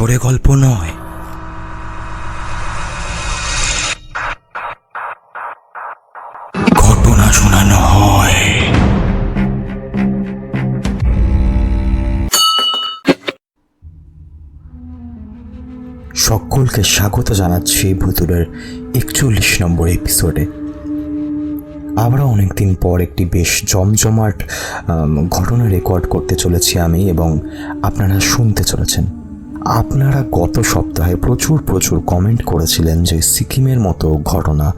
আসরে গল্প নয়। ঘটনা শোনানো হয়। সকলকে স্বাগত জানাচ্ছি ভুতুরের একচল্লিশ নম্বর এপিসোডে আবারও অনেকদিন পর একটি বেশ জমজমাট ঘটনা রেকর্ড করতে চলেছি আমি এবং আপনারা শুনতে চলেছেন। আপনারা গত সপ্তাহে প্রচুর প্রচুর কমেন্ট করেছিলেন যে সিকিমের মতো ঘটনা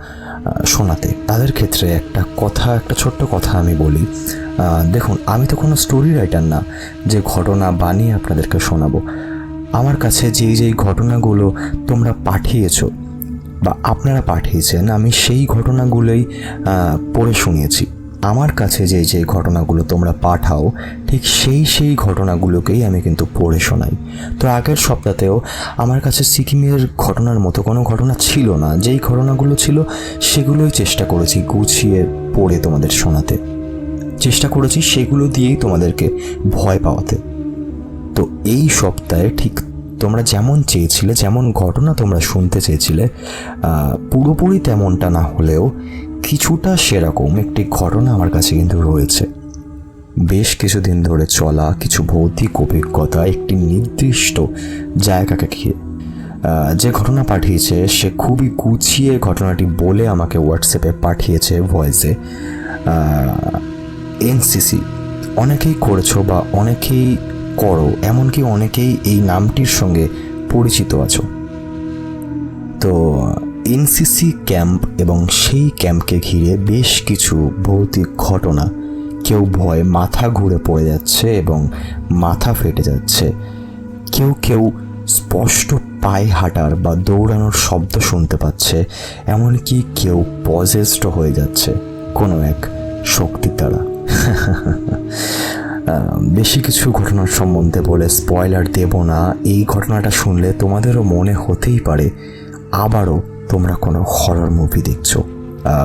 শোনাতে। তাদের ক্ষেত্রে একটা কথা, একটা ছোট্ট কথা আমি বলি। দেখুন, আমি তো কোনো স্টোরি রাইটার না। যে ঘটনা বানিয়ে আপনাদেরকে শোনাবো। আমার কাছে যেই যেই ঘটনাগুলো তোমরা পাঠিয়েছো বা আপনারা পাঠিয়েছেন, আমি সেই ঘটনাগুলোই পড়ে শুনিয়েছি। আমার কাছে যে যে ঘটনাগুলো তোমরা পাঠাও, ঠিক সেই সেই ঘটনাগুলোকেই আমি কিন্তু পড়ে শোনাই। তো আগের সপ্তাহতেও আমার কাছে সিকিমের ঘটনার মতো কোনো ঘটনা ছিল না। যেই ঘটনাগুলো ছিল, সেগুলোই চেষ্টা করেছি গুছিয়ে পড়ে তোমাদের শোনাতে। চেষ্টা করেছি সেগুলো দিয়েই তোমাদেরকে ভয় পাওয়াতে। তো এই সপ্তাহে ঠিক তোমরা যেমন চেয়েছিলে, যেমন ঘটনা তোমরা শুনতে চেয়েছিলে পুরোপুরি তেমনটা না হলেও কিছুটা সেরকম একটি ঘটনা আমার কাছে কিন্তু রয়েছে। বেশ কিছুদিন ধরে চলা কিছু ভৌতিক অভিজ্ঞতা, একটি নির্দিষ্ট জায়গাকে ঘিরে যে ঘটনা পাঠিয়েছে, সে খুবই গুছিয়ে ঘটনাটি বলে আমাকে হোয়াটসঅ্যাপে পাঠিয়েছে ভয়েসে এনসিসি অনেকেই করেছ বা অনেকেই করো, এমনকি অনেকেই এই নামটির সঙ্গে পরিচিত আছো। তো এনসিসি ক্যাম্প এবং সেই ক্যাম্পকে ঘিরে বেশ কিছু ভৌতিক ঘটনা। কেউ ভয়ে মাথা ঘুরে পড়ে যাচ্ছে এবং মাথা ফেটে যাচ্ছে। কেউ কেউ স্পষ্ট পায়ে হাঁটার বা দৌড়ানোর শব্দ শুনতে পাচ্ছে, এমনকি কেউ পজেস্ট হয়ে যাচ্ছে, কোনো এক শক্তির দ্বারা। বেশি কিছু ঘটনার সম্বন্ধে বলে স্পয়লার দেব না। এই ঘটনাটা শুনলে তোমাদেরও মনে হতেই পারে, আবারও তোমরা কোনো হরর মুভি দেখছ?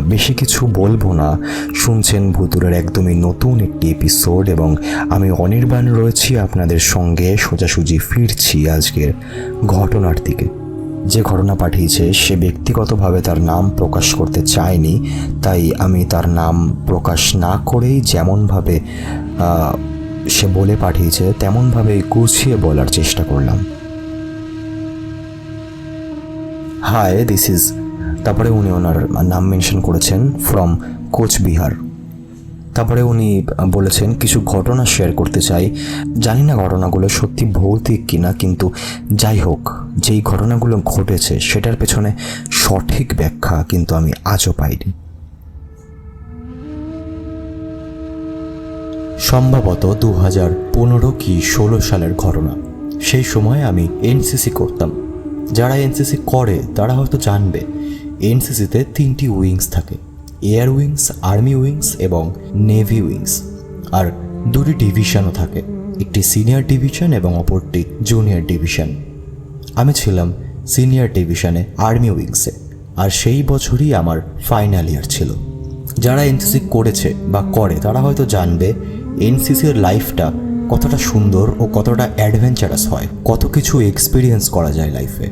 বেশি কিছু বলব না। শুনছেন ভুতুরের একদমই নতুন একটি এপিসোড এবং আমি অনির্বাণ রয়েছি আপনাদের সঙ্গে। সোজাসুজি ফিরছি আজকের ঘটনার দিকে। যে ঘটনা পাঠিয়েছে, সে ব্যক্তিগতভাবে তার নাম প্রকাশ করতে চায়নি। তাই আমি তার নাম প্রকাশ না করেই যেমনভাবে সে বলে পাঠিয়েছে তেমনভাবে গুছিয়ে বলার চেষ্টা করলাম। হাই দিস ইজ তারপরে উনি ওনার নাম মেনশন করেছেন ফ্রম কোচবিহার। তারপরে উনি বলেছেন, কিছু ঘটনা শেয়ার করতে চাই। জানি না ঘটনাগুলো সত্যি ভৌতিক কিনা, কিন্তু যাই হোক, যেই ঘটনাগুলো ঘটেছে, সেটার পেছনে সঠিক ব্যাখ্যা কিন্তু আমি আজও পাইনি। সম্ভবত দু হাজার পনেরো কি ষোলো সালের ঘটনা। সেই সময় আমি এনসিসি করতাম। যারা এনসিসি করে, তারা হয়তো জানবে, এনসিসিতে তিনটি উইংস থাকে, এয়ার উইংস, আর্মি উইংস এবং নেভি উইংস। আর দুটি ডিভিশনও থাকে, একটি সিনিয়র ডিভিশন এবং অপরটি জুনিয়র ডিভিশন। আমি ছিলাম সিনিয়র ডিভিশনে আর্মি উইংসে, আর সেই বছরই আমার ফাইনাল ইয়ার ছিল। যারা এনসিসি করেছে বা করে, তারা হয়তো জানবে, এনসিসির লাইফটা কতটা সুন্দর ও কতটা অ্যাডভেঞ্চারাস হয়, কত কিছু এক্সপিরিয়েন্স করা যায় লাইফে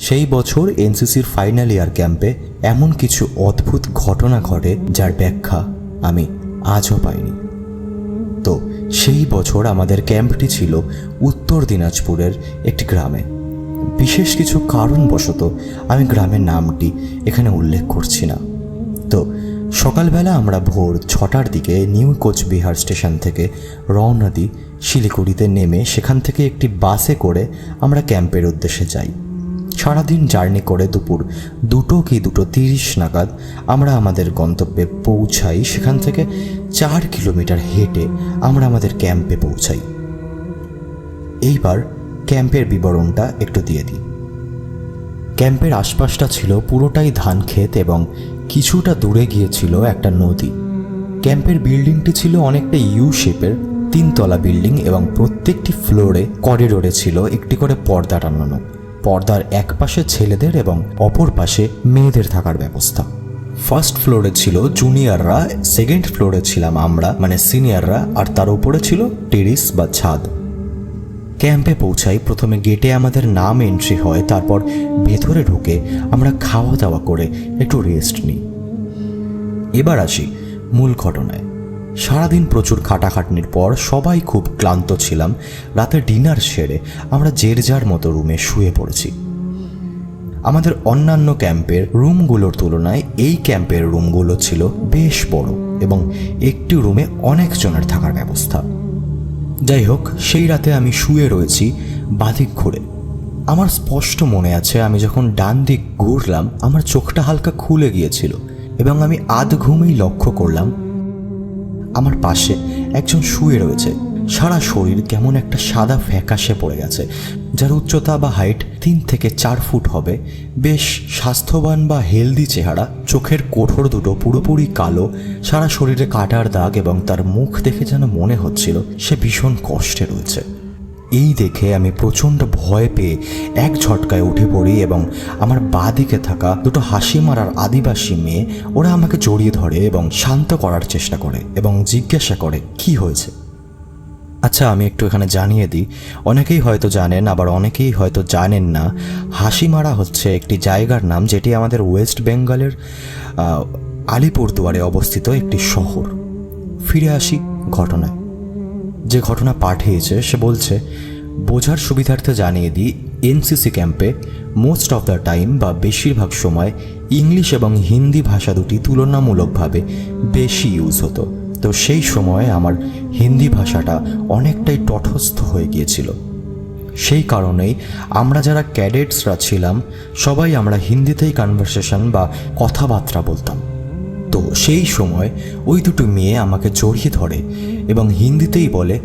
সেই বছর এনসিসির ফাইনাল ইয়ার ক্যাম্পে এমন কিছু অদ্ভুত ঘটনা ঘটে যার ব্যাখ্যা আমি আজও পাইনি। তো সেই বছর আমাদের ক্যাম্পটি ছিল উত্তর দিনাজপুরের একটি গ্রামে। বিশেষ কিছু কারণবশত আমি গ্রামের নামটি এখানে উল্লেখ করছি না। তো সকালবেলা আমরা ভোর ছটার দিকে নিউ কোচবিহার স্টেশন থেকে রওনা দিই শিলিগুড়িতে নেমে সেখান থেকে একটি বাসে করে আমরা ক্যাম্পের উদ্দেশ্যে যাই। সারাদিন জার্নি করে দুপুর দুটো কি দুটো তিরিশ নাগাদ আমরা আমাদের গন্তব্যে পৌঁছাই। সেখান থেকে চার কিলোমিটার হেঁটে আমরা আমাদের ক্যাম্পে পৌঁছাই। এইবার ক্যাম্পের বিবরণটা একটু দিয়ে দিই। ক্যাম্পের আশপাশটা ছিল পুরোটাই ধান ক্ষেত এবং কিছুটা দূরে গিয়েছিল একটা নদী। ক্যাম্পের বিল্ডিংটি ছিল অনেকটা ইউ শেপের তিনতলা বিল্ডিং এবং প্রত্যেকটি ফ্লোরে করিডোরে ছিল একটি করে পর্দা টানানো। পর্দার এক পাশে ছেলেদের এবং অপর পাশে মেয়েদের থাকার ব্যবস্থা। ফার্স্ট ফ্লোরে ছিল জুনিয়ররা সেকেন্ড ফ্লোরে ছিলাম আমরা মানে সিনিয়ররা আর তার উপরে ছিল টেরিস বা ছাদ। ক্যাম্পে পৌঁছাই প্রথমে গেটে আমাদের নাম এন্ট্রি হয়, তারপর ভেতরে ঢুকে আমরা খাওয়া দাওয়া করে একটু রেস্ট নিই। এবার আসি মূল ঘটনায়। সারাদিন প্রচুর খাটাখাটনির পর সবাই খুব ক্লান্ত ছিলাম। রাতে ডিনার সেরে আমরা জের যার মতো রুমে শুয়ে পড়েছি। আমাদের অন্যান্য ক্যাম্পের রুমগুলোর তুলনায় এই ক্যাম্পের রুমগুলো ছিল বেশ বড় এবং একটি রুমে অনেকজনের থাকার ব্যবস্থা। যাই হোক সেই রাতে আমি শুয়ে রয়েছি বাঁদিক ঘুরে। আমার স্পষ্ট মনে আছে, আমি যখন ডান দিক ঘুরলাম, আমার চোখটা হালকা খুলে গিয়েছিল এবং আমি আধ ঘুমেই লক্ষ্য করলাম, আমার পাশে একজন শুয়ে রয়েছে। সারা শরীর কেমন একটা সাদা ফ্যাকাশে পড়ে গেছে, যার উচ্চতা বা হাইট তিন থেকে চার ফুট হবে। বেশ স্বাস্থ্যবান বা হেলদি চেহারা, চোখের কোঠর দুটো পুরোপুরি কালো, সারা শরীরে কাটার দাগ এবং তার মুখ দেখে যেন মনে হচ্ছিল সে ভীষণ কষ্টে রয়েছে। এই দেখে আমি প্রচণ্ড ভয় পেয়ে এক ঝটকায় উঠে পড়ি এবং আমার বাঁ দিকে থাকা দুটো হাসি মারার আদিবাসী মেয়ে, ওরা আমাকে জড়িয়ে ধরে এবং শান্ত করার চেষ্টা করে এবং জিজ্ঞাসা করে, কি হয়েছে? আচ্ছা আমি একটু এখানে জানিয়ে দিই। অনেকেই হয়তো জানেন, আবার অনেকেই হয়তো জানেন না, হাসিমারা হচ্ছে একটি জায়গার নাম যেটি আমাদের ওয়েস্ট বেঙ্গলের আলিপুরদুয়ারে অবস্থিত একটি শহর। ফিরে আসি ঘটনায়। যে ঘটনা পাঠিয়েছে, সে বলছে, বোঝার সুবিধার্থে জানিয়ে দিই, এনসিসি ক্যাম্পে মোস্ট অফ দ্য টাইম বা বেশিরভাগ সময় ইংলিশ এবং হিন্দি ভাষা দুটি তুলনামূলকভাবে বেশি ইউজ হতো। তো সেই সময় আমার হিন্দি ভাষাটা অনেকটাই তটস্থ হয়ে গিয়েছিল। সেই কারণেই আমরা যারা ক্যাডেটসরা ছিলাম, সবাই আমরা হিন্দিতেই কনভারসেশন বা কথাবার্তা বলতাম। তো সেই সময় ওই দুটো মেয়ে আমাকে জড়িয়ে ধরে এবং হিন্দিতেই বলে,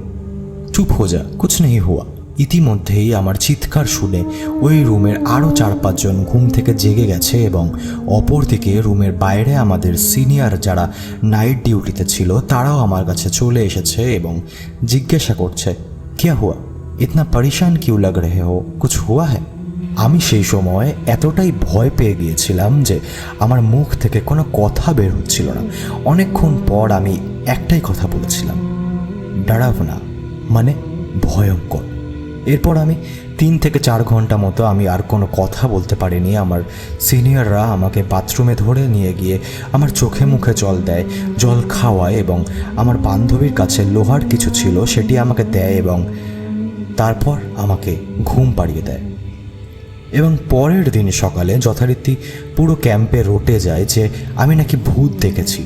চুপ হো যা, কুছ নেই হুয়া। ইতিমধ্যেই আমার চিৎকার শুনে ওই রুমের আরও চার পাঁচজন ঘুম থেকে জেগে গেছে এবং অপরদিকে রুমের বাইরে আমাদের সিনিয়র যারা নাইট ডিউটিতে ছিল, তারাও আমার কাছে চলে এসেছে এবং জিজ্ঞাসা করছে, ক্যা হুয়া? ইতনা পরেশান কিউ লাগ রেহে হো? কুছ হুয়া হ্যায়? আমি সেই সময় এতটাই ভয় পেয়ে গিয়েছিলাম যে আমার মুখ থেকে কোনো কথা বের হচ্ছিল না। অনেকক্ষণ পর আমি একটাই কথা বলেছিলাম ডারাবনা মানে ভয়ঙ্কর। এরপর আমি তিন থেকে চার ঘণ্টা মতো আমি আর কোনো কথা বলতে পারিনি। আমার সিনিয়ররা আমাকে বাথরুমে ধরে নিয়ে গিয়ে আমার চোখে মুখে জল দেয়, জল খাওয়ায় এবং আমার বান্ধবীর কাছে লোহার কিছু ছিল সেটি আমাকে দেয় এবং তারপর আমাকে ঘুম পাড়িয়ে দেয়। এবং পরের দিন সকালে যথারীতি পুরো ক্যাম্পে রোটে যায় যে আমি নাকি ভূত দেখেছি।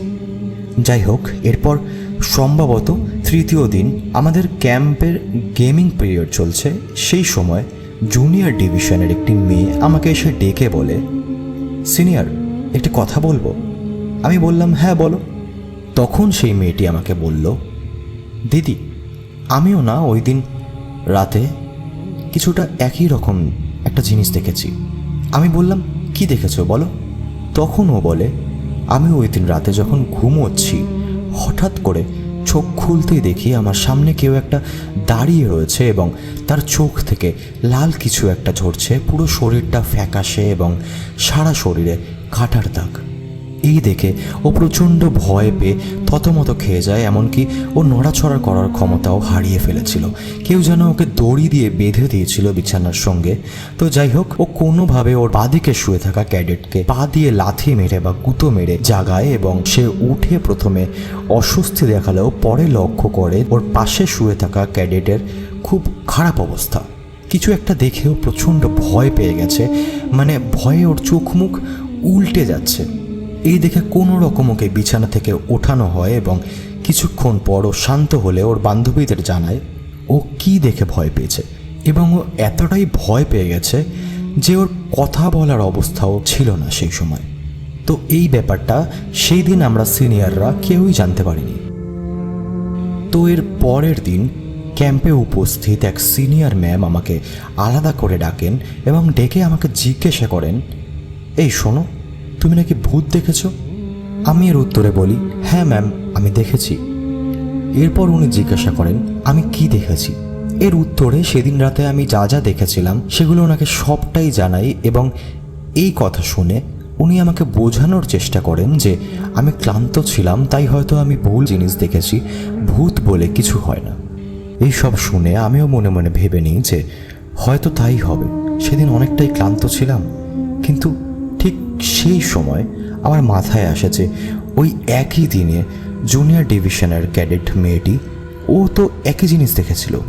যাই হোক, এরপর সম্ভবত তৃতীয় দিন আমাদের ক্যাম্পের গেমিং পিরিয়ড চলছে। সেই সময় জুনিয়র ডিভিশনের একটি মেয়ে আমাকে এসে ডেকে বলে, সিনিয়র, একটি কথা বলব? আমি বললাম হ্যাঁ বলো। তখন সেই মেয়েটি আমাকে বলল, দিদি, আমিও না, ওই দিন রাতে কিছুটা একই রকম একটা জিনিস দেখেছি। আমি বললাম, কি দেখেছ, বলো? তখন ও বলে, আমি ওই দিন রাতে যখন ঘুমোচ্ছি, হঠাৎ করে চোখ খুলতে দেখি আমার সামনে কেউ একটা দাঁড়িয়ে রয়েছে এবং তার চোখ থেকে লাল কিছু একটা ঝরছে। পুরো শরীরটা ফ্যাকাশে এবং সারা শরীরে কাটার দাগ। এই দেখে ও প্রচণ্ড ভয় পেয়ে থতমত খেয়ে যায়, এমনকি ও নড়াচড়া করার ক্ষমতাও হারিয়ে ফেলেছিল। কেউ যেন ওকে দড়ি দিয়ে বেঁধে দিয়েছিল বিছানার সঙ্গে। তো যাই হোক, ও কোনোভাবে ওর বাদিকে শুয়ে থাকা ক্যাডেটকে পা দিয়ে লাথি মেরে বা কুতো মেরে জাগায় এবং সে উঠে প্রথমে অস্বস্তি দেখালেও পরে লক্ষ্য করে ওর পাশে শুয়ে থাকা ক্যাডেটের খুব খারাপ অবস্থা। কিছু একটা দেখেও প্রচণ্ড ভয় পেয়ে গেছে। মানে ভয়ে ওর চোখ মুখ উল্টে যাচ্ছে। এই দেখে কোনো রকম ওকে বিছানা থেকে ওঠানো হয় এবং কিছুক্ষণ পর ও শান্ত হলে ওর বান্ধবীদের জানায়, ও কি দেখে ভয় পেয়েছে? এবং ও এতটাই ভয় পেয়ে গেছে যে ওর কথা বলার অবস্থাও ছিল না সেই সময়। তো এই ব্যাপারটা সেই দিন আমরা সিনিয়ররা কেউই জানতে পারিনি। তো এর পরের দিন ক্যাম্পে উপস্থিত এক সিনিয়র ম্যাম আমাকে আলাদা করে ডাকেন এবং ডেকে আমাকে জিজ্ঞাসা করেন, এই শোনো তুমি নাকি ভূত দেখেছ? আমি এর উত্তরে বলি হ্যাঁ ম্যাম, আমি দেখেছি। এরপর উনি জিজ্ঞাসা করেন, আমি কি দেখেছি? এর উত্তরে, সেদিন রাতে আমি যা যা দেখেছিলাম, সেগুলো ওনাকে সবটাই জানাই এবং এই কথা শুনে উনি আমাকে বোঝানোর চেষ্টা করেন যে আমি ক্লান্ত ছিলাম, তাই হয়তো আমি ভুল জিনিস দেখেছি, ভূত বলে কিছু হয় না। এই সব শুনে আমিও মনে মনে ভেবে নিই যে হয়তো তাই হবে। সেদিন অনেকটাই ক্লান্ত ছিলাম, কিন্তু ঠিক সেই সময় আমার মাথায় আসে যে ওই একই দিনে জুনিয়র ডিভিশনের ক্যাডেট মেয়েটি, ও তো একই জিনিস দেখেছিল।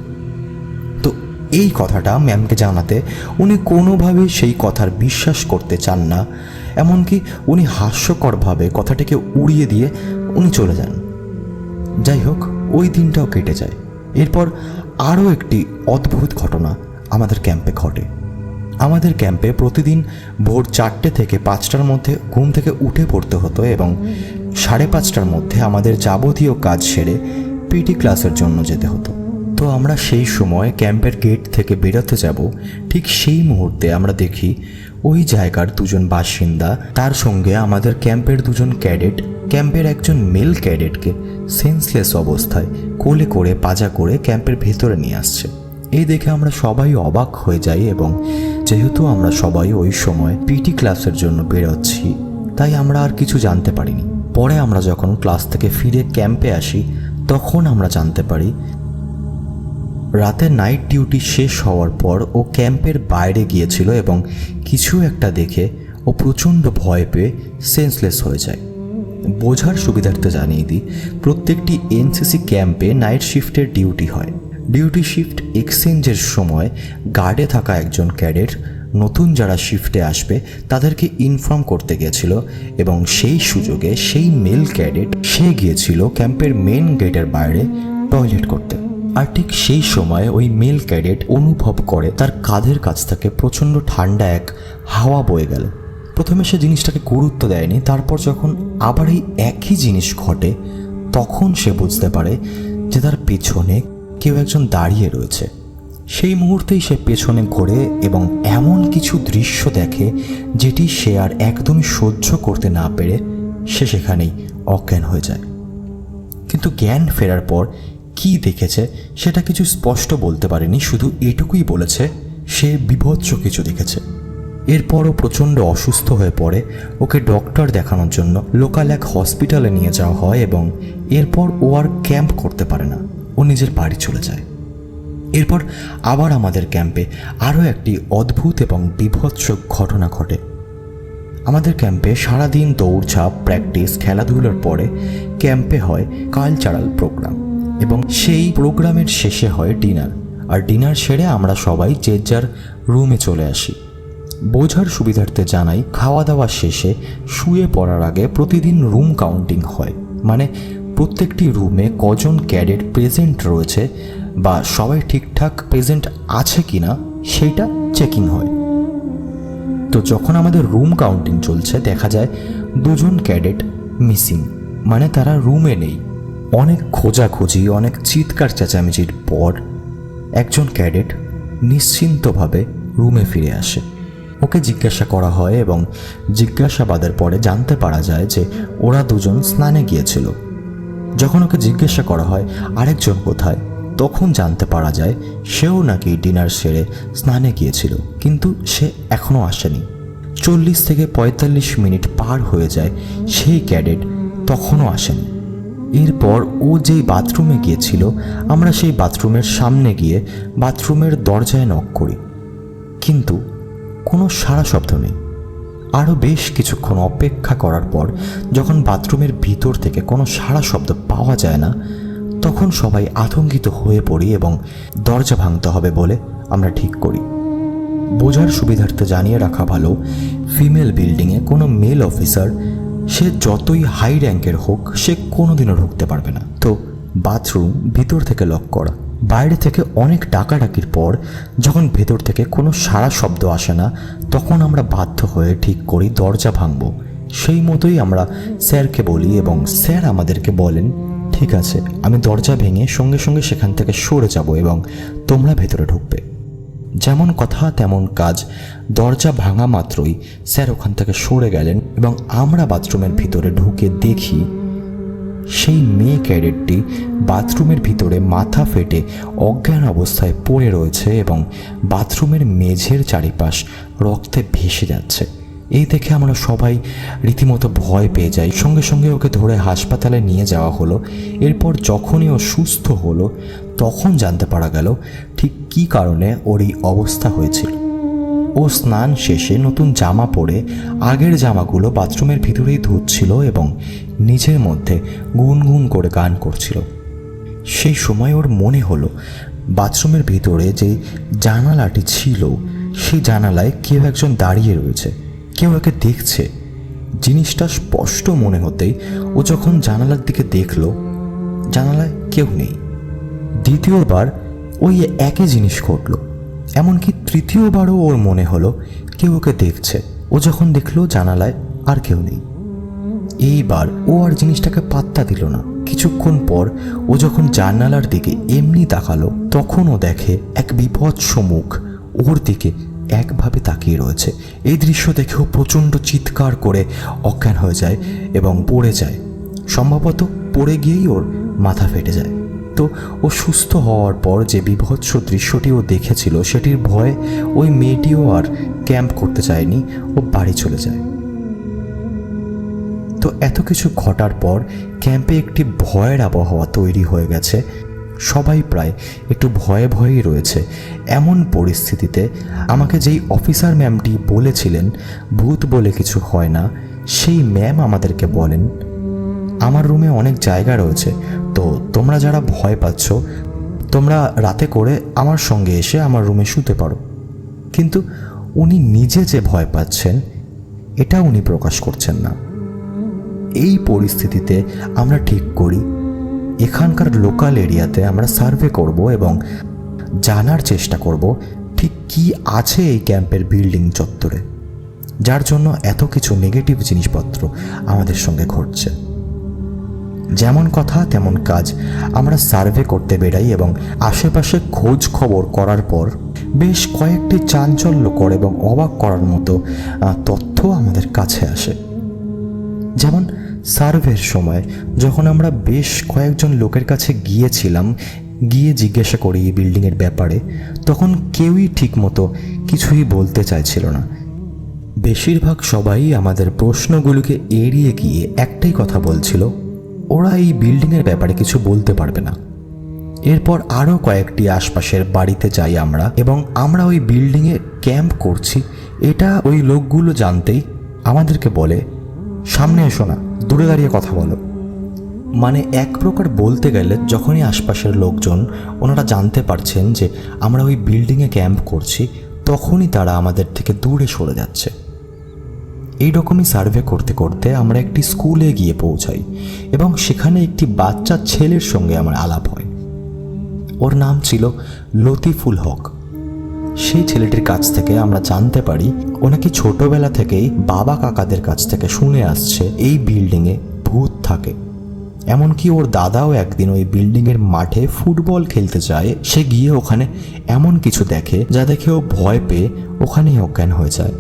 তো এই কথাটা ম্যামকে জানাতে উনি কোনোভাবেই সেই কথার বিশ্বাস করতে চান না, এমনকি উনি হাস্যকরভাবে কথাটিকে উড়িয়ে দিয়ে উনি চলে যান। যাই হোক, ওই দিনটাও কেটে যায়। এরপর আরও একটি অদ্ভুত ঘটনা আমাদের ক্যাম্পে ঘটে। আমাদের ক্যাম্পে প্রতিদিন ভোর চারটে থেকে পাঁচটার মধ্যে ঘুম থেকে উঠে পড়তে হতো এবং সাড়ে পাঁচটার মধ্যে আমাদের যাবতীয় কাজ সেরে পিটি ক্লাসের জন্য যেতে হতো। তো আমরা সেই সময় ক্যাম্পের গেট থেকে বেরোতে যাব। ঠিক সেই মুহূর্তে আমরা দেখি ওই জায়গার দুজন বাসিন্দা, তার সঙ্গে আমাদের ক্যাম্পের দুজন ক্যাডেট, ক্যাম্পের একজন মেল ক্যাডেটকে সেন্সলেস অবস্থায় কোলে করে পাজা করে ক্যাম্পের ভেতরে নিয়ে আসছে। এই দেখে আমরা সবাই অবাক হয়ে যাই এবং যেহেতু আমরা সবাই ওই সময় পিটি ক্লাসের জন্য বেরোচ্ছি, তাই আমরা আর কিছু জানতে পারিনি। পরে আমরা যখন ক্লাস থেকে ফিরে ক্যাম্পে আসি, তখন আমরা জানতে পারি, রাতে নাইট ডিউটি শেষ হওয়ার পর ও ক্যাম্পের বাইরে গিয়েছিল এবং কিছু একটা দেখে ও প্রচণ্ড ভয় পেয়ে সেন্সলেস হয়ে যায়। বোঝার সুবিধার্থে জানিয়ে দিই, প্রত্যেকটি এনসিসি ক্যাম্পে নাইট শিফটের ডিউটি হয়। ডিউটি শিফট এক্সচেঞ্জের সময় গার্ডে থাকা একজন ক্যাডেট, নতুন যারা শিফটে আসবে, তাদেরকে ইনফর্ম করতে গিয়েছিল এবং সেই সুযোগে সেই মেল ক্যাডেট, সে গিয়েছিল ক্যাম্পের মেন গেটের বাইরে টয়লেট করতে। আর ঠিক সেই সময় ওই মেল ক্যাডেট অনুভব করে তার কাঁধের কাছ থেকে প্রচণ্ড ঠান্ডা এক হাওয়া বয়ে গেল। প্রথমে সে জিনিসটাকে গুরুত্ব দেয়নি, তারপর যখন আবার এই একই জিনিস ঘটে, তখন সে বুঝতে পারে যে তার পেছনে কেউ একজন দাঁড়িয়ে রয়েছে। সেই মুহূর্তেই সে পেছনে ঘোরে এবং এমন কিছু দৃশ্য দেখে যেটি সে আর একদমই সহ্য করতে না পেরে সে সেখানেই অজ্ঞান হয়ে যায়। কিন্তু জ্ঞান ফেরার পর কি দেখেছে সেটা কিছু স্পষ্ট বলতে পারেনি, শুধু এটুকুই বলেছে, সে বিভৎস কিছু দেখেছে। এরপরও প্রচণ্ড অসুস্থ হয়ে পড়ে, ওকে ডক্টর দেখানোর জন্য লোকাল এক হসপিটালে নিয়ে যাওয়া হয় এবং এরপর ও আর ক্যাম্প করতে পারে না। ও নিজের বাড়ি চলে যায়। এরপর আবার আমাদের ক্যাম্পে আরও একটি অদ্ভুত এবং বিভৎস ঘটনা ঘটে। আমাদের ক্যাম্পে সারাদিন দৌড়ঝাঁপ, প্র্যাকটিস, খেলাধুলার পরে ক্যাম্পে হয় কালচারাল প্রোগ্রাম এবং সেই প্রোগ্রামের শেষে হয় ডিনার। আর ডিনার সেরে আমরা সবাই যে যার রুমে চলে আসি। বোঝার সুবিধার্থে জানাই, খাওয়া দাওয়া শেষে শুয়ে পড়ার আগে প্রতিদিন রুম কাউন্টিং হয়। মানে প্রত্যেকটি রুমে কজন ক্যাডেট প্রেজেন্ট রয়েছে বা সবাই ঠিকঠাক প্রেজেন্ট আছে কি না সেইটা চেকিং হয়। তো যখন আমাদের রুম কাউন্টিং চলছে, দেখা যায় দুজন ক্যাডেট মিসিং মানে তারা রুমে নেই। অনেক খোঁজাখুঁজি, অনেক চিৎকার চেঁচামেচির পর একজন ক্যাডেট নিশ্চিন্তভাবে রুমে ফিরে আসে। ওকে জিজ্ঞাসা করা হয় এবং জিজ্ঞাসাবাদের পরে জানতে পারা যায় যে ওরা দুজন স্নানে গিয়েছিল। যখন ওকে জিজ্ঞাসা করা হয়, আরেকজন কোথায়? তখন জানতে পারা যায়, সেও নাকি ডিনার সেরে স্নানে গিয়েছিল, কিন্তু সে এখনও আসেনি। চল্লিশ থেকে পঁয়তাল্লিশ মিনিট পার হয়ে যায়, সেই ক্যাডেট তখনও আসেনি। এরপর ও যেই বাথরুমে গিয়েছিল, আমরা সেই বাথরুমের সামনে গিয়ে বাথরুমের দরজায় নক করি। কিন্তু কোনো সারা শব্দ নেই। আরও বেশ কিছুক্ষণ অপেক্ষা করার পর যখন বাথরুমের ভিতর থেকে কোনো সারা শব্দ পাওয়া যায় না, তখন সবাই আতঙ্কিত হয়ে পড়ি এবং দরজা ভাঙতে হবে বলে আমরা ঠিক করি। বোঝার সুবিধার্থে জানিয়ে রাখা ভালো, ফিমেল বিল্ডিংয়ে কোনো মেল অফিসার, সে যতই হাই র্যাঙ্কের হোক, সে কোনোদিনও ঢুকতে পারবে না। তো, বাথরুম ভিতর থেকে লক করা। বাইরে থেকে অনেক ডাকাডাকির পর যখন ভেতর থেকে কোনো সারা শব্দ আসে না, তখন আমরা বাধ্য হয়ে ঠিক করি দরজা ভাঙবো। সেই মতোই আমরা স্যারকে বলি এবং স্যার আমাদেরকে বলেন, ঠিক আছে, আমি দরজা ভেঙে সঙ্গে সঙ্গে সেখান থেকে সরে যাব এবং তোমরা ভেতরে ঢুকবে। যেমন কথা, তেমন কাজ। দরজা ভাঙা মাত্রই স্যার ওখান থেকে সরে গেলেন এবং আমরা বাথরুমের ভিতরে ঢুকে দেখি সেই মেয়ে ক্যাডেটটি বাথরুমের ভিতরে মাথা ফেটে অজ্ঞান অবস্থায় পড়ে রয়েছে এবং বাথরুমের মেঝের চারিপাশ রক্তে ভেসে যাচ্ছে। এই দেখে আমরা সবাই রীতিমতো ভয় পেয়ে যাই। সঙ্গে সঙ্গে ওকে ধরে হাসপাতালে নিয়ে যাওয়া হলো। এরপর যখনই ও সুস্থ হলো, তখন জানতে পারা গেল ঠিক কী কারণে ওর এই অবস্থা হয়েছিল। ও স্নান শেষে নতুন জামা পরে আগের জামাগুলো বাথরুমের ভিতরেই ধুচ্ছিল এবং নিজের মধ্যে গুনগুন করে গান করছিল। সেই সময় ওর মনে হলো, বাথরুমের ভিতরে যে জানালাটি ছিল, সেই জানালায় কেউ একজন দাঁড়িয়ে রয়েছে, কেউ একে দেখছে। জিনিসটা স্পষ্ট মনে হতেই ও যখন জানালার দিকে দেখল, জানালায় কেউ নেই। দ্বিতীয়বার ওই একই জিনিস ঘটলো, এমনকি তৃতীয়বারও ওর মনে হলো, কেউ ওকে দেখছে। ও যখন দেখল, জানালায় আর কেউ নেই। এইবার ও আর জিনিসটাকে পাত্তা দিল না। কিছুক্ষণ পর ও যখন জানালার দিকে এমনি তাকালো, তখন ও দেখে এক বিপৎস মুখ। ওর দিকে একভাবে তাকিয়ে রয়েছে। এই দৃশ্য দেখে ও প্রচণ্ড চিৎকার করে অজ্ঞান হয়ে যায় এবং পড়ে যায়। সম্ভবত পড়ে গিয়েই ওর মাথা ফেটে যায়। তো ও সুস্থ হওয়ার পর যে বিভৎস দৃশ্যটি ও দেখেছিল, সেটির ভয়ে ওই মেয়েটিও আর ক্যাম্প করতে চায়নি। ও বাড়ি চলে যায়। তো এত কিছু ঘটার পর ক্যাম্পে একটি ভয়ের আবহাওয়া তৈরি হয়ে গেছে। সবাই প্রায় একটু ভয়ে ভয়েই রয়েছে। এমন পরিস্থিতিতে আমাকে যেই অফিসার ম্যামটি বলেছিলেন, ভূত বলে কিছু হয় না সেই ম্যাম আমাদেরকে বলেন, আমার রুমে অনেক জায়গা রয়েছে, তো তোমরা যারা ভয় পাচ্ছ, তোমরা রাতে করে আমার সঙ্গে এসে আমার রুমে শুতে পারো। কিন্তু উনি নিজে যে ভয় পাচ্ছেন, এটা উনি প্রকাশ করছেন না। এই পরিস্থিতিতে আমরা ঠিক করি। এখানকার লোকাল এরিয়াতে আমরা সার্ভে করব এবং জানার চেষ্টা করব, ঠিক কি আছে এই ক্যাম্পের বিল্ডিং চত্বরে? যার জন্য এত কিছু নেগেটিভ জিনিসপত্র আমাদের সঙ্গে ঘটছে। যেমন কথা, তেমন কাজ। আমরা সার্ভে করতে বেরাই এবং আশেপাশে খোঁজ খবর করার পর বেশ কয়েকটি চাঞ্চল্যকর এবং অবাক করার মতো তথ্য আমাদের কাছে আসে। যেমন সার্ভের সময় যখন আমরা বেশ কয়েকজন লোকের কাছে গিয়েছিলাম, গিয়ে জিজ্ঞাসা করি এই বিল্ডিংয়ের ব্যাপারে, তখন কেউই ঠিকমতো কিছুই বলতে চাইছিল না। বেশিরভাগ সবাই আমাদের প্রশ্নগুলোকে এড়িয়ে গিয়ে একটাই কথা বলছিল, ওরা এই বিল্ডিংয়ের ব্যাপারে কিছু বলতে পারবে না। এরপর আরও কয়েকটি আশপাশের বাড়িতে যাই আমরা, এবং আমরা ওই বিল্ডিংয়ে ক্যাম্প করছি। এটা ওই লোকগুলো জানতেই আমাদেরকে বলে, সামনে এসো না। দূরে দাঁড়িয়ে কথা বলো। মানে এক প্রকার বলতে গেলে যখনই আশপাশের লোকজন ওনারা জানতে পারছেন যে আমরা ওই বিল্ডিংয়ে ক্যাম্প করছি, তখনই তারা আমাদের থেকে দূরে সরে যাচ্ছে। এই রকমই সার্ভে করতে করতে আমরা একটি স্কুলে গিয়ে পৌঁছাই এবং সেখানে একটি বাচ্চা ছেলের সঙ্গে আমার আলাপ হয়। ওর নাম ছিল লতিফুল হক। সেই ছেলেটির কাছ থেকে আমরা জানতে পারি, ও নাকি ছোটবেলা থেকেই বাবা কাকাদের কাছ থেকে শুনে আসছে এই বিল্ডিংয়ে ভূত থাকে। এমনকি ওর দাদাও একদিন ওই বিল্ডিংয়ের মাঠে ফুটবল খেলতে যায়, সে গিয়ে ওখানে এমন কিছু দেখে যা দেখে ও ভয় পেয়ে ওখানেই অজ্ঞান হয়ে যায়।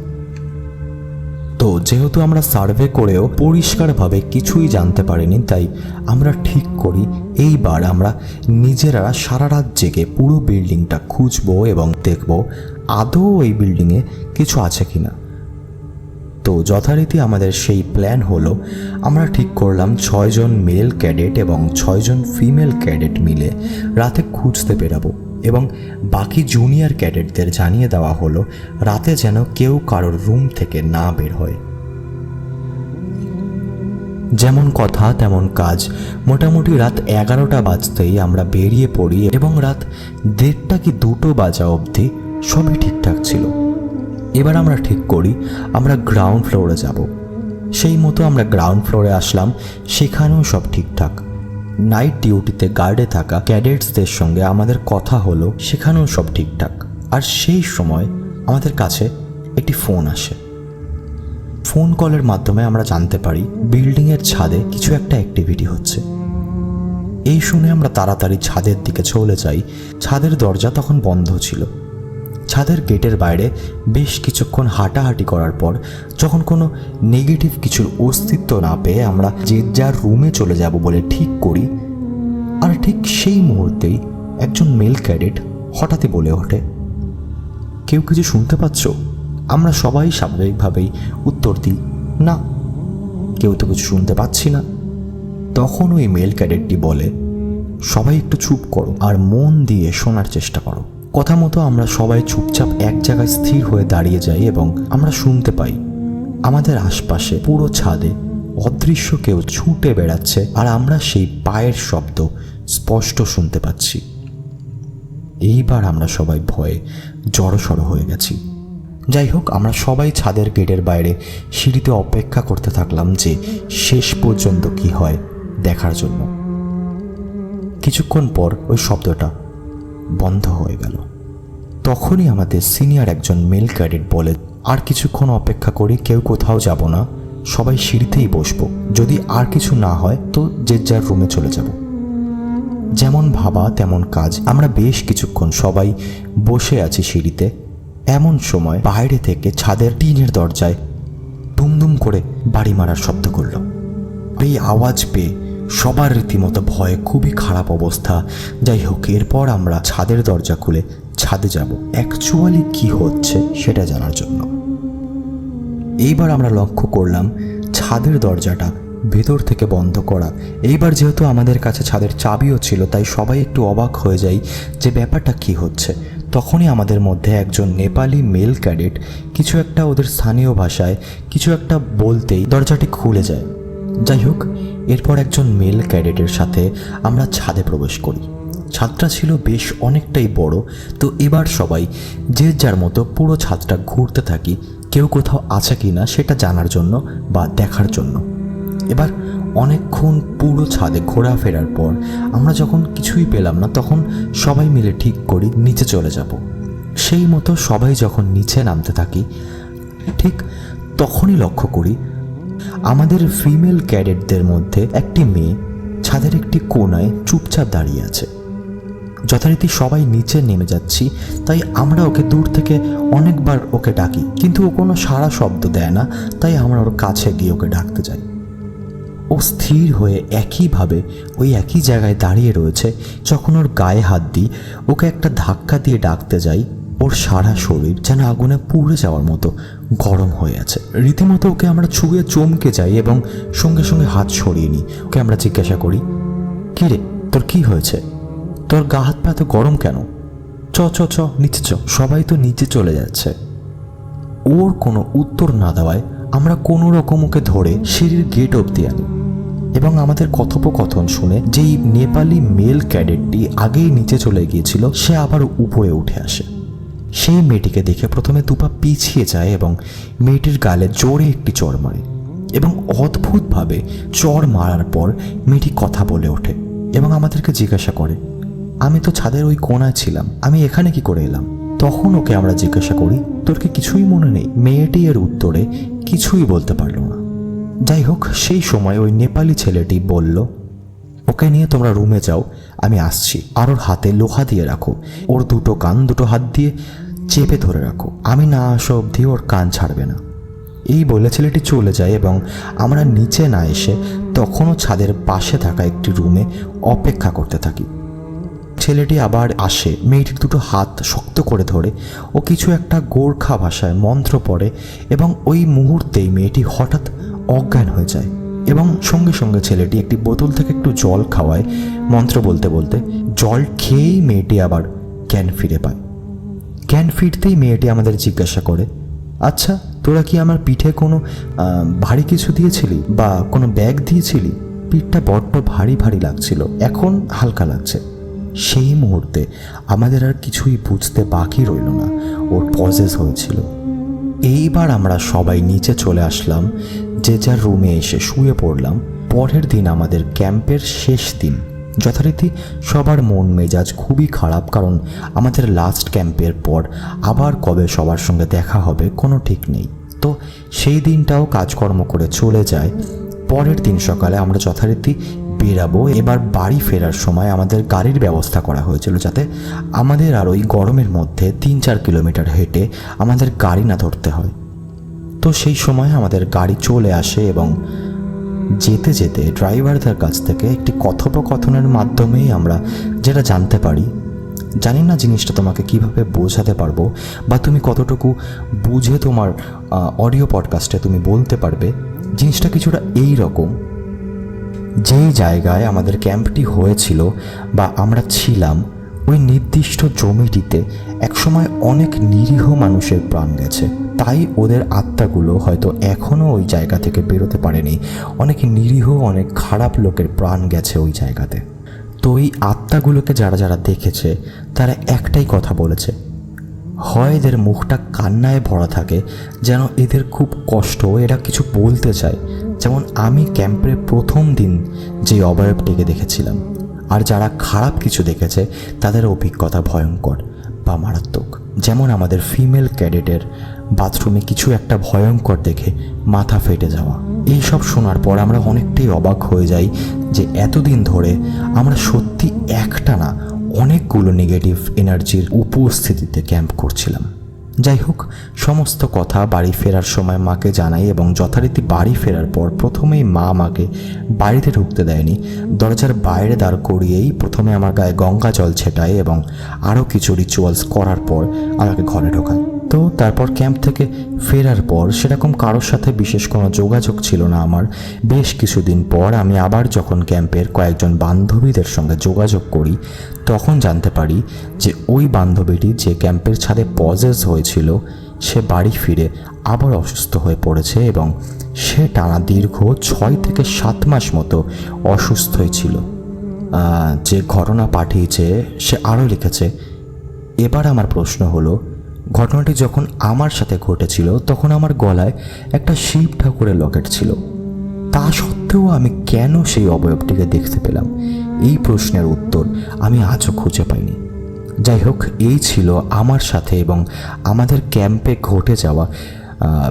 তো যেহেতু আমরা সার্ভে করেও পরিষ্কারভাবে কিছুই জানতে পারিনি, তাই আমরা ঠিক করি, এইবার আমরা নিজেরা সারা রাত জেগে পুরো বিল্ডিংটা খুঁজবো এবং দেখব আদৌ এই বিল্ডিংয়ে কিছু আছে কি না তো যথারীতি আমাদের সেই প্ল্যান হলো, আমরা ঠিক করলাম ছয়জন মেল ক্যাডেট এবং ছয়জন ফিমেল ক্যাডেট মিলে রাতে খুঁজতে বেরাবো। এবং বাকি জুনিয়র ক্যাডেটদের জানিয়ে দেওয়া হলো, রাতে যেন কেউ কারোর রুম থেকে না বের হয়। যেমন কথা, তেমন কাজ। মোটামুটি রাত এগারোটা বাজতেই আমরা বেরিয়ে পড়ি এবং রাত দেড়টা কি দুটো বাজা অবধি সবই ঠিকঠাক ছিল। এবার আমরা ঠিক করি, আমরা গ্রাউন্ড ফ্লোরে যাব। সেই মতো আমরা গ্রাউন্ড ফ্লোরে আসলাম, সেখানেও সব ঠিকঠাক। নাইট ডিউটিতে গার্ডে থাকা ক্যাডেটসদের সঙ্গে আমাদের কথা হলো, সেখানেও সব ঠিকঠাক। আর সেই সময় আমাদের কাছে একটি ফোন আসে। ফোন কলের মাধ্যমে আমরা জানতে পারি বিল্ডিংয়ের ছাদে কিছু একটা অ্যাক্টিভিটি হচ্ছে। এই শুনে আমরা তাড়াতাড়ি ছাদের দিকে চলে যাই। ছাদের দরজা তখন বন্ধ ছিল। ছাদের গেটের বাইরে বেশ কিছুক্ষণ হাঁটাহাঁটি করার পর যখন কোনো নেগেটিভ কিছুর অস্তিত্ব না পেয়ে আমরা যে যার রুমে চলে যাব বলে ঠিক করি, আর ঠিক সেই মুহূর্তেই একজন মেল ক্যাডেট হঠাৎই বলে ওঠে, কেউ কিছু শুনতে পাচ্ছ? আমরা সবাই স্বাভাবিকভাবেই উত্তর দিই, না, কেউ তো কিছু শুনতে পাচ্ছি না। তখন ওই মেল ক্যাডেটটি বলে, সবাই একটু চুপ করো আর মন দিয়ে শোনার চেষ্টা করো। কথা মতো আমরা সবাই চুপচাপ এক জায়গায় স্থির হয়ে দাঁড়িয়ে যাই এবং আমরা শুনতে পাই, আমাদের আশপাশে পুরো ছাদে অদৃশ্য কেউ ছুটে বেড়াচ্ছে আর আমরা সেই পায়ের শব্দ স্পষ্ট শুনতে পাচ্ছি। এইবার আমরা সবাই ভয়ে জড়সড় হয়ে গেছি। যাই হোক, আমরা সবাই ছাদের গেটের বাইরে সিঁড়িতে অপেক্ষা করতে থাকলাম যে শেষ পর্যন্ত কি হয় দেখার জন্য। কিছুক্ষণ পর ওই শব্দটা বন্ধ হয়ে গেল। তখনই আমাদের সিনিয়র একজন মেল ক্যাডেট বলে, আর কিছুক্ষণ অপেক্ষা করি, কেউ কোথাও যাব না, সবাই সিঁড়িতেই বসবো। যদি আর কিছু না হয়, তো যে যার রুমে চলে যাব। যেমন ভাবা, তেমন কাজ। আমরা বেশ কিছুক্ষণ সবাই বসে আছি সিঁড়িতে। এমন সময় বাইরে থেকে ছাদের টিনের দরজায় দুমদুম করে বাড়ি মারার শব্দ করল। এই আওয়াজ পেয়ে সবার রীতিমতো ভয়ে খুবই খারাপ অবস্থা। যাই হোক, এরপর আমরা ছাদের দরজা খুলে ছাদে যাব। অ্যাকচুয়ালি কি হচ্ছে সেটা জানার জন্য। এইবার আমরা লক্ষ্য করলাম ছাদের দরজাটা ভেতর থেকে বন্ধ করা। এইবার যেহেতু আমাদের কাছে ছাদের চাবিও ছিল, তাই সবাই একটু অবাক হয়ে যাই যে ব্যাপারটা কি হচ্ছে। তখনই আমাদের মধ্যে একজন নেপালি মেল ক্যাডেট কিছু একটা ওদের স্থানীয় ভাষায় কিছু একটা বলতেই দরজাটি খুলে যায়। যাই হোক এরপর একজন মেল ক্যাডেটের সাথে আমরা ছাদে প্রবেশ করি। ছাদটা ছিল বেশ অনেকটাই বড়, তো এবার সবাই যে যার মতো পুরো ছাদটা ঘুরতে থাকি, কেউ কোথাও আছে কি না সেটা জানার জন্য বা দেখার জন্য। এবার অনেকক্ষণ পুরো ছাদে ঘোরাফেরার পর আমরা যখন কিছুই পেলাম না, তখন সবাই মিলে ঠিক করি নিচে চলে যাব। সেই মতো সবাই যখন নিচে নামতে থাকি, ঠিক তখনই লক্ষ্য করি আমাদের ফিমেল ক্যাডেটদের মধ্যে একটি মেয়ে ছাদের একটি কোনায় চুপচাপ দাঁড়িয়ে আছে। যথারীতি সবাই নিচে নেমে যাচ্ছি, তাই আমরা ওকে দূর থেকে অনেকবার ওকে ডাকি, কিন্তু ও কোনো সারা শব্দ দেয় না, তাই আমরা ওর কাছে গিয়ে ওকে ডাকতে যাই। ও স্থির হয়ে একইভাবে ওই একই জায়গায় দাঁড়িয়ে রয়েছে, যখন ওর গায়ে হাত দিই, ওকে একটা ধাক্কা দিয়ে ডাকতে যাই ওর সারা শরীর যেন আগুনে পুড়ে যাওয়ার মতো গরম হয়ে আছে। রীতিমতো ওকে আমরা ছুঁয়ে চমকে যাই এবং সঙ্গে সঙ্গে হাত সরিয়ে নিই। ওকে আমরা জিজ্ঞাসা করি, কী রে, তোর কি হয়েছে? তোর গা হাত পা এত গরম কেন? চ চ চ, নিচে চ, সবাই তো নিচে চলে যাচ্ছে। ওর কোনো উত্তর না দেওয়ায় আমরা কোনো রকম ওকে ধরে সিঁড়ির গেট অবধি আনি এবং আমাদের কথোপকথন শুনে যেই নেপালি মেল ক্যাডেটটি আগেই নিচে চলে গিয়েছিল, সে আবার উপরে উঠে আসে। সেই মেয়েটিকে দেখে প্রথমে দুপা পিছিয়ে যায় এবং মেয়েটির গালে জোরে একটি চড় মারে এবং অদ্ভুতভাবে চড় মারার পর মেয়েটি কথা বলে ওঠে এবং আমাদেরকে জিজ্ঞাসা করে, আমি তো ছাদের ওই কোনায় ছিলাম, আমি এখানে কি করে এলাম? তখন ওকে আমরা জিজ্ঞাসা করি, তোর কি কিছুই মনে নেই? মেয়েটি এর উত্তরে, কিছুই বলতে পারল না। যাই হোক, সেই সময় ওই নেপালি ছেলেটি বলল ওকে নিয়ে তোমরা রুমে যাও, আমি আসছি। আর ওর হাতে লোহা দিয়ে রাখো। ওর দুটো কান দুটো হাত দিয়ে চেপে ধরে রাখো। আমি না আসা অবধি ওর কান ছাড়বে না। এই বলে ছেলেটি চলে যায় এবং আমরা নিচে না এসে তখনও ছাদের পাশে থাকা একটি রুমে অপেক্ষা করতে থাকি। ছেলেটি আবার আসে। মেয়েটির দুটো হাত শক্ত করে ধরে ও কিছু একটা গোর্খা ভাষায় মন্ত্র পড়ে এবং ওই মুহূর্তেই মেয়েটি হঠাৎ অজ্ঞান হয়ে যায়। এবং সঙ্গে সঙ্গে ছেলেটি একটি বোতল থেকে একটু জল খাওয়ায় মন্ত্র বলতে বলতে জল খেয়েই মেয়েটি আবার জ্ঞান ফিরে পায়। জ্ঞান ফিরতেই মেয়েটি আমাদের জিজ্ঞাসা করে আচ্ছা তোরা কি আমার পিঠে কোনো ভারী কিছু দিয়েছিলি বা কোনো ব্যাগ দিয়েছিলি? পিঠটা বড্ড ভারী ভারী লাগছিল, এখন হালকা লাগছে। সেই মুহূর্তে আমাদের আর কিছুই বুঝতে বাকি রইল না, ওর পজেস হয়েছিল। এইবার আমরা সবাই নিচে চলে আসলাম যে যার রুমে এসে শুয়ে পড়লাম, পরের দিন আমাদের ক্যাম্পের শেষ দিন। যথারীতি সবার মন মেজাজ খুবই খারাপ, কারণ আমাদের লাস্ট ক্যাম্পের পর আবার কবে সবার সঙ্গে দেখা হবে কোনো ঠিক নেই। তো সেই দিনটাও কাজকর্ম করে চলে যায়। পরের দিন সকালে আমরা যথারীতি বেরাবো। এবার বাড়ি ফেরার সময় আমাদের গাড়ির ব্যবস্থা করা হয়েছিল যাতে আমাদের আর ওই গরমের মধ্যে তিন চার কিলোমিটার হেঁটে আমাদের গাড়ি না ধরতে হয়। তো সেই সময় আমাদের গাড়ি চলে আসে এবং যেতে যেতে ড্রাইভারদের কাছ থেকে একটি কথোপকথনের মাধ্যমেই আমরা যেটা জানতে পারি, জানি না জিনিসটা তোমাকে কীভাবে বোঝাতে পারব বা তুমি কতটুকু বুঝে তোমার অডিও পডকাস্টে তুমি বলতে পারবে, জিনিসটা কিছুটা এই রকম। যেই জায়গায় আমাদের ক্যাম্পটি হয়েছিল বা আমরা ছিলাম, ওই নির্দিষ্ট জমিটিতে একসময় অনেক নিরীহ মানুষের প্রাণ গেছে। তাই ওদের আত্মাগুলো হয়তো এখনও ওই জায়গা থেকে বেরোতে পারেনি। অনেক নিরীহ, অনেক খারাপ লোকের প্রাণ গেছে ওই জায়গাতে। তো ওই আত্মাগুলোকে যারা যারা দেখেছে, তারা একটাই কথা বলেছে। হয় এদের মুখটা কান্নায় ভরা থাকে, যেন এদের খুব কষ্ট, এরা কিছু বলতে চায়। যেমন আমি ক্যাম্পের প্রথম দিন যে অবয়বটিকে দেখেছিলাম, আর যারা খারাপ কিছু দেখেছে, তাদের অভিজ্ঞতা ভয়ঙ্কর বা মারাত্মক। যেমন আমাদের ফিমেল ক্যাডেটের বাথরুমে কিছু একটা ভয়ঙ্কর দেখে মাথা ফেটে যাওয়া। এইসব শোনার পর আমরা অনেকটাই অবাক হয়ে যাই যে এতদিন ধরে আমরা সত্যি একটা না অনেকগুলো নেগেটিভ এনার্জির উপস্থিতিতে ক্যাম্প করছিলাম। যাই হোক, সমস্ত কথা বাড়ি ফেরার সময় মাকে জানাই এবং যথারীতি বাড়ি ফেরার পর প্রথমেই মা আমাকে বাড়িতে ঢুকতে দেয়নি। দরজার বাইরে দাঁড় করিয়েই প্রথমে আমার গায়ে গঙ্গা জল ছেটায় এবং আরও কিছু রিচুয়ালস করার পর আমাকে ঘরে ঢোকায়। তো তারপর ক্যাম্প থেকে ফেরার পর সেরকম কারোর সাথে বিশেষ কোনো যোগাযোগ ছিল না আমার। বেশ কিছুদিন পর আমি আবার যখন ক্যাম্পের কয়েকজন বান্ধবীদের সঙ্গে যোগাযোগ করি তখন জানতে পারি যে ওই বান্ধবীটি যে ক্যাম্পের ছাদে পজেস হয়েছিল সে বাড়ি ফিরে আবার অসুস্থ হয়ে পড়েছে এবং সে টানা দীর্ঘ ছয় থেকে সাত মাস মতো অসুস্থই ছিল। আহ, যে ঘটনা পাঠিয়েছে সে আরও লিখেছে এবার আমার প্রশ্ন হলো ঘটনাটি যখন আমার সাথে ঘটেছিল, তখন আমার গলায় একটা শিব ঠাকুরের লকেট ছিল। তা সত্ত্বেও আমি কেন সেই অবয়বটিকে দেখতে পেলাম? এই প্রশ্নের উত্তর আমি আজও খুঁজে পাইনি। যাই হোক, এই ছিল আমার সাথে এবং আমাদের ক্যাম্পে ঘটে যাওয়া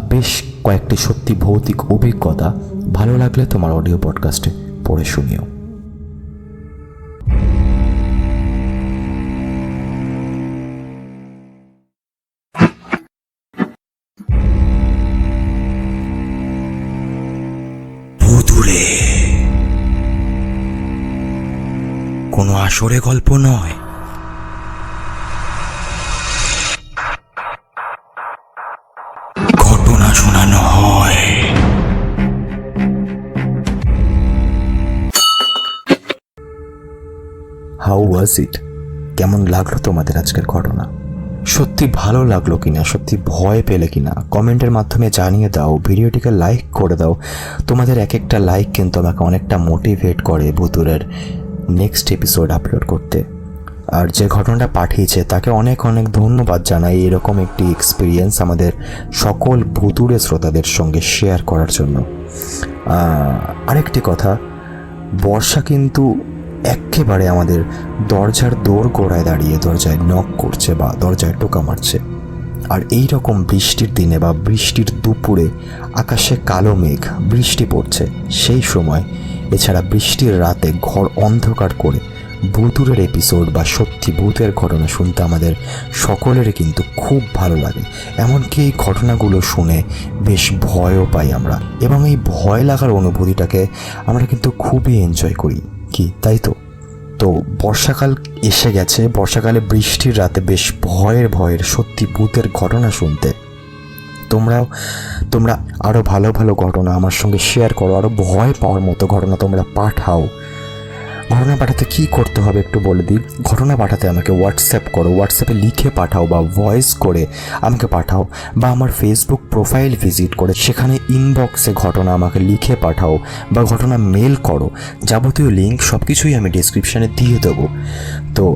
বেশ কয়েকটি সত্যি ভৌতিক অভিজ্ঞতা। ভালো লাগলে তোমার অডিও পডকাস্টে পড়ে শুনিও। আসরে গল্প নয়। ঘটনা শোনানো হয়। হাউ ওয়াজ ইট কেমন লাগল তোমাদের আজকের ঘটনা? সত্যি ভালো লাগল কিনা? সত্যি ভয় পেলে কিনা? কমেন্টের মাধ্যমে জানিয়ে দাও। ভিডিওটিকে লাইক করে দাও। তোমাদের এক একটা লাইক কিন্তু আমাকে অনেকটা মোটিভেট করে ভুতুরের নেক্সট এপিসোড আপলোড করতে। আর যে ঘটনাটা পাঠিয়েছে, তাকে অনেক অনেক ধন্যবাদ জানাই এরকম একটি এক্সপিরিয়েন্স আমাদের সকল ভুতুরে শ্রোতাদের সঙ্গে শেয়ার করার জন্য। আরেকটি কথা, বর্ষা কিন্তু একেবারে আমাদের দরজার দোর গোড়ায় দাঁড়িয়ে দরজায় নক করছে বা দরজায় টোকা মারছে। আর এই রকম বৃষ্টির দিনে বা বৃষ্টির দুপুরে আকাশে কালো মেঘ, বৃষ্টি পড়ছে, সেই সময় এছাড়া বৃষ্টির রাতে ঘর অন্ধকার করে ভূতুরের এপিসোড বা সত্যি ভূতের ঘটনা শুনতে আমাদের সকলেরই কিন্তু খুব ভালো লাগে। এমনকি এই ঘটনাগুলো শুনে বেশ ভয়ও পাই আমরা। এবং এই ভয় লাগার অনুভূতিটাকে আমরা কিন্তু খুবই এনজয় করি। কি, তাই তো? তো বর্ষাকাল এসে গেছে। বর্ষাকালে বৃষ্টির রাতে বেশ ভয়ের ভয়ের সত্যি ভূতের ঘটনা শুনতে তোমরাও, তোমরা আরও ভালো ভালো ঘটনা আমার সঙ্গে শেয়ার করো আরও ভয় পাওয়ার মতো ঘটনা তোমরা পাঠাও। ঘটনা পাঠাতে কি করতে হবে একটু বলে দিই? ঘটনা পাঠাতে আমাকে হোয়াটসঅ্যাপ করো হোয়াটসঅ্যাপে লিখে পাঠাও বা ভয়েস করে আমাকে পাঠাও বা আমার ফেসবুক প্রোফাইল ভিজিট করে সেখানে ইনবক্সে ঘটনা আমাকে লিখে পাঠাও বা ঘটনা মেল করো। যাবতীয় লিঙ্ক সব কিছুই আমি ডিসক্রিপশানে দিয়ে দেবো। তো,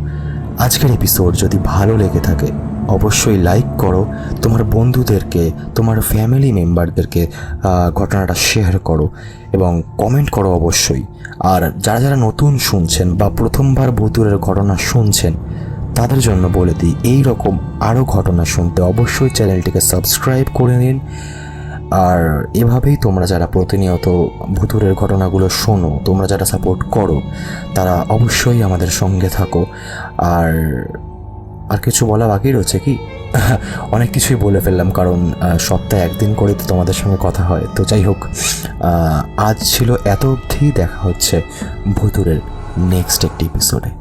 আজকের এপিসোড যদি ভালো লেগে থাকে অবশ্যই লাইক করো। তোমার বন্ধুদেরকে, তোমার ফ্যামিলি মেম্বারদেরকে ঘটনাটা শেয়ার করো এবং কমেন্ট করো অবশ্যই। আর যারা যারা নতুন শুনছেন বা প্রথমবার ভুতুরের ঘটনা শুনছেন, তাদের জন্য বলে দিই এই রকম আরও ঘটনা শুনতে অবশ্যই চ্যানেলটিকে সাবস্ক্রাইব করে নিন। আর এভাবেই তোমরা যারা প্রতিনিয়ত ভুতুরের ঘটনাগুলো শোনো, তোমরা যারা সাপোর্ট করো, তারা অবশ্যই আমাদের সঙ্গে থাকো। আর আর কিছু বলা বাকি রয়েছে কি? অনেক কিছুই বলে ফেললাম, কারণ সপ্তাহে একদিন করে তো তোমাদের সঙ্গে কথা হয়। তো যাই হোক আজ ছিল এত অবধি দেখা হচ্ছে ভুতুরের নেক্সট একটি এপিসোডে